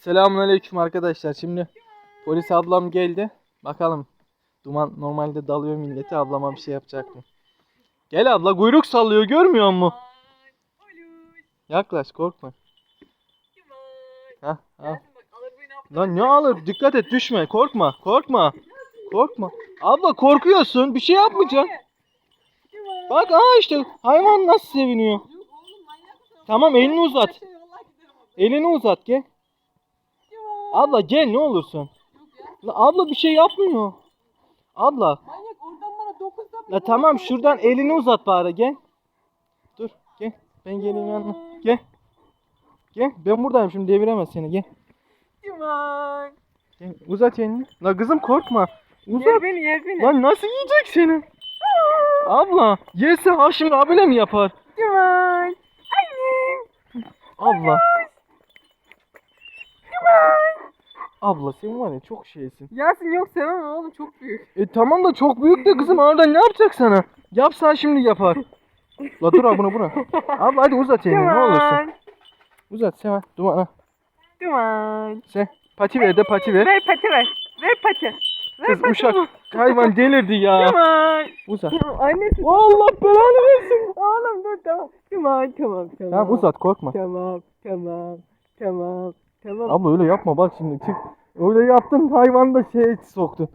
Selamünaleyküm arkadaşlar. Şimdi polis ablam geldi. Bakalım. Duman normalde dalıyor milleti. Ablama bir şey yapacak mı? Gel abla kuyruk sallıyor görmüyor musun? Yaklaş korkma. Ha, ha. Lan ne alır? Dikkat et düşme. Korkma. Korkma. Korkma. Abla korkuyorsun. Bir şey yapmayacaksın. Bak aa işte hayvan nasıl seviniyor. Tamam elini uzat. Elini uzat gel. Abla gel ne olursun. La abla bir şey yapmıyor. Abla. Manyak oradan bana 9'da La tamam şuradan elini uzat bari gel. Dur gel. Ben geleyim yanına. Gel. Gel. Ben buradayım şimdi deviremez seni gel. Yaman. Gel. Uzat elini. La kızım korkma. Yer Uzat. beni yer beni. Lan nasıl yiyecek seni? Abla. Yese ha şimdi abile mi yapar? Yaman. Annem. Abla. Abla sen var ya çok şeysin. Yasin yok sevmem oğlum çok büyük. E tamam da çok büyük de kızım oradan ne yapacak sana? Yapsan şimdi yapar. La dur abone buna. Abla hadi uzat elini ne olursun. Uzat Seval. Dumana. Yaman. Sen pati ver de pati ver. Ver pati ver. Ver pati. Ver Kız pati. uşak hayvan delirdi ya. Yaman. Uzat. Annesi. Allah belanı versin. Oğlum dur tamam. Tamam tamam tamam. Tamam uzat korkma. Tamam tamam. Tamam. Tamam. Abla öyle yapma bak şimdi çık. Öyle yaptın hayvan da şey soktu.